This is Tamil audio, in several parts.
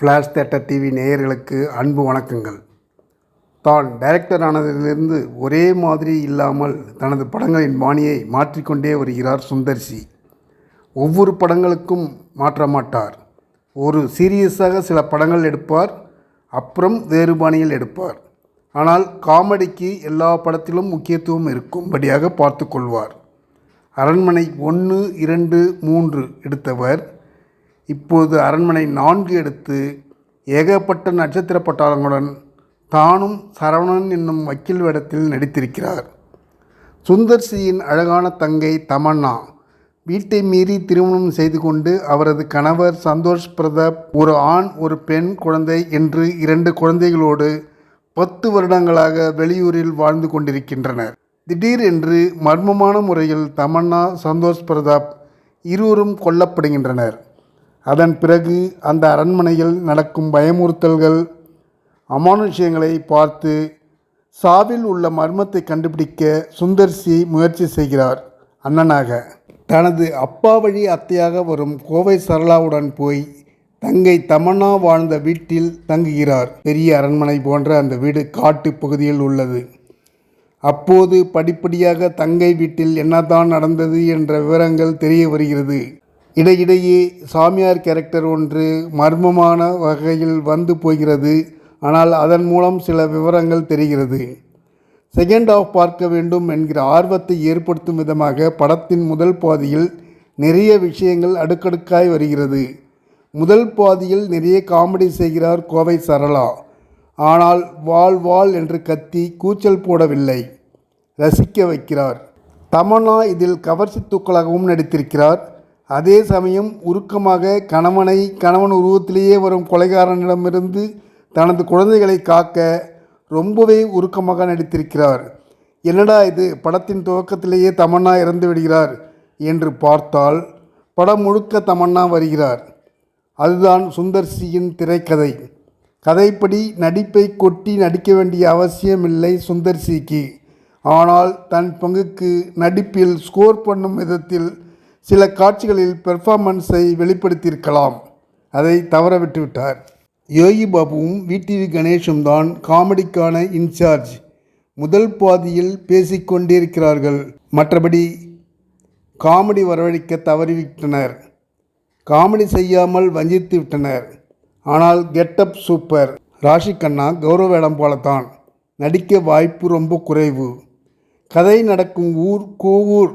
ஃப்ளாஷ் தேட்டர் டிவி நேயர்களுக்கு அன்பு வணக்கங்கள். தான் டைரக்டர் ஆனதிலிருந்து ஒரே மாதிரி இல்லாமல் தனது படங்களின் பாணியை மாற்றிக்கொண்டே வருகிறார் சுந்தர்சி. ஒவ்வொரு படங்களுக்கும் மாற்ற மாட்டார். ஒரு சீரியஸாக சில படங்கள் எடுப்பார் அப்புறம் வேறு பாணியில் எடுப்பார். ஆனால் காமெடிக்கு எல்லா படத்திலும் முக்கியத்துவம் இருக்கும்படியாக பார்த்து கொள்வார். அரண்மனை ஒன்று இரண்டு மூன்று எடுத்தவர் இப்போது அரண்மனை நான்கு எடுத்து ஏகப்பட்ட நட்சத்திர பட்டாளங்களுடன் தானும் சரவணன் என்னும் வக்கீல் வேடத்தில் நடித்திருக்கிறார். சுந்தர் சியின் அழகான தங்கை தமன்னா வீட்டை மீறி திருமணம் செய்து கொண்டு அவரது கணவர் சந்தோஷ் பிரதாப் ஒரு ஆண் ஒரு பெண் குழந்தை என்று இரண்டு குழந்தைகளோடு பத்து வருடங்களாக வெளியூரில் வாழ்ந்து கொண்டிருக்கின்றனர். திடீரென்று மர்மமான முறையில் தமன்னா சந்தோஷ் பிரதாப் இருவரும் கொல்லப்படுகின்றனர். அதன் பிறகு அந்த அரண்மனையில் நடக்கும் பயமுறுத்தல்கள் அமானுஷ்யங்களை பார்த்து சாவில் உள்ள மர்மத்தை கண்டுபிடிக்க சுந்தர்சி முயற்சி செய்கிறார். அண்ணனாக தனது அப்பா வழி அத்தையாக வரும் கோவை சரளாவுடன் போய் தங்கை தமன்னா வாழ்ந்த வீட்டில் தங்குகிறார். பெரிய அரண்மனை போன்ற அந்த வீடு காட்டு பகுதியில் உள்ளது. அப்போது படிப்படியாக தங்கை வீட்டில் என்னதான் நடந்தது என்ற விவரங்கள் தெரிய வருகிறது. இடையிடையே சாமியார் கேரக்டர் ஒன்று மர்மமான வகையில் வந்து போகிறது. ஆனால் அதன் மூலம் சில விவரங்கள் தெரிகிறது. செகண்ட் ஆஃப் பார்க்க வேண்டும் என்கிற ஆர்வத்தை ஏற்படுத்தும் விதமாக படத்தின் முதல் பாதியில் நிறைய விஷயங்கள் அடுக்கடுக்காய் வருகிறது. முதல் பாதியில் நிறைய காமெடி செய்கிறார் கோவை சரளா. ஆனால் வால் வால் என்று கத்தி கூச்சல் போடவில்லை. ரசிக்க வைக்கிறார். தமன்னா இதில் கவர்ச்சி தூக்கலாகவும் நடித்திருக்கிறார். அதே சமயம் உருக்கமாக கணவனை கணவன் உருவத்திலேயே வரும் கொலைகாரனிடமிருந்து தனது குழந்தைகளை காக்க ரொம்பவே உருக்கமாக நடித்திருக்கிறார். என்னடா இது? படத்தின் துவக்கத்திலேயே தமன்னா இறந்து விடுகிறார் என்று பார்த்தால் படம் முழுக்க தமன்னா வருகிறார். அதுதான் சுந்தர்சியின் திரைக்கதை. கதைப்படி நடிப்பை கொட்டி நடிக்க வேண்டிய அவசியமில்லை சுந்தர்சிக்கு. ஆனால் தன் பங்குக்கு நடிப்பில் ஸ்கோர் பண்ணும் விதத்தில் சில காட்சிகளில் பெர்ஃபார்மன்ஸை வெளிப்படுத்தியிருக்கலாம். அதை தவற விட்டுவிட்டார். யோகி பாபுவும் விடிவி கணேஷும் தான் காமெடிக்கான இன்சார்ஜ். முதல் பாதியில் பேசிக்கொண்டிருக்கிறார்கள். மற்றபடி காமெடி வரவழைக்க தவறிவிட்டனர். காமெடி செய்யாமல் வஞ்சித்து விட்டனர். ஆனால் கெட்டப் சூப்பர். ராஷி கண்ணா கௌரவ வேடம் போலத்தான். நடிக்க வாய்ப்பு ரொம்ப குறைவு. கதை நடக்கும் ஊர் கோவூர்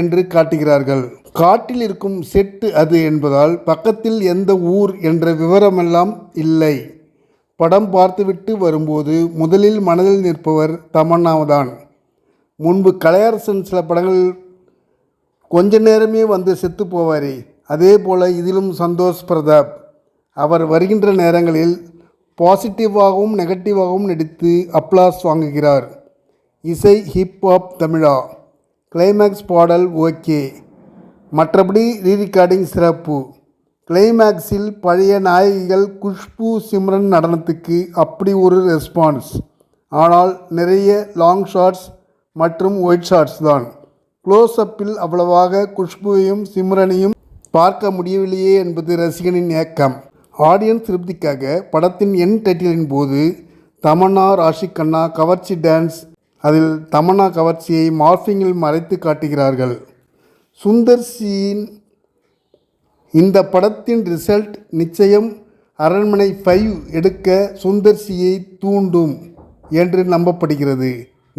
என்று காட்டுகிறார்கள். காட்டில் இருக்கும் செட்டு அது என்பதால் பக்கத்தில் எந்த ஊர் என்ற விவரமெல்லாம் இல்லை. படம் பார்த்துவிட்டு வரும்போது முதலில் மனதில் நிற்பவர் தமன்னாவதான். முன்பு கலையரசன் சில படங்கள் கொஞ்ச நேரமே வந்து செத்து போவாரே. அதே போல் இதிலும் சந்தோஷ் பிரதாப். அவர் வருகின்ற நேரங்களில் பாசிட்டிவாகவும் நெகட்டிவாகவும் நடித்து அப்ளாஸ் வாங்குகிறார். இசை ஹிப்ஹாப் தமிழா. கிளைமேக்ஸ் பாடல் ஓகே. மற்றபடி ரீரிகார்டிங் சிறப்பு. கிளைமேக்ஸில் பழைய நாயகிகள் குஷ்பு சிம்ரன் நடனத்துக்கு அப்படி ஒரு ரெஸ்பான்ஸ் ஆனால் நிறைய லாங் ஷார்ட்ஸ் மற்றும் ஒயிட் ஷார்ட்ஸ் தான். க்ளோஸ்அப்பில் அவ்வளவாக குஷ்புவையும் சிம்ரனையும் பார்க்க முடியவில்லையே என்பது ரசிகனின் ஏக்கம். ஆடியன்ஸ் திருப்திக்காக படத்தின் என் டைட்டிலின் போது தமன்னா ராஷி கண்ணா கவர்ச்சி டான்ஸ் அதில் தமன்னா கவர்ச்சியை மார்ஃபிங்கில் மறைத்து காட்டுகிறார்கள். சுந்தர் சியின் இந்த படத்தின் ரிசல்ட் நிச்சயம் அரண்மனை ஃபைவ் எடுக்க சுந்தர் சியை தூண்டும் என்று நம்பப்படுகிறது.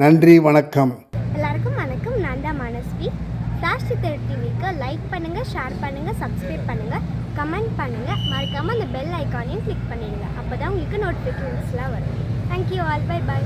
நன்றி வணக்கம். எல்லாருக்கும் வணக்கம். நான் தான் மனஸ்வி. ஃப்ளாஷ் சித்தர் டிவிக்கு லைக் பண்ணுங்கள் ஷேர் பண்ணுங்கள் சப்ஸ்கிரைப் பண்ணுங்கள் கமெண்ட் பண்ணுங்கள் மறக்காமல் அந்த பெல் ஐக்கானையும் கிளிக் பண்ணிடுங்க. அப்போ தான் உங்களுக்கு நோட்டிஃபிகேஷன்ஸ்லாம் வரும். Thank you all by by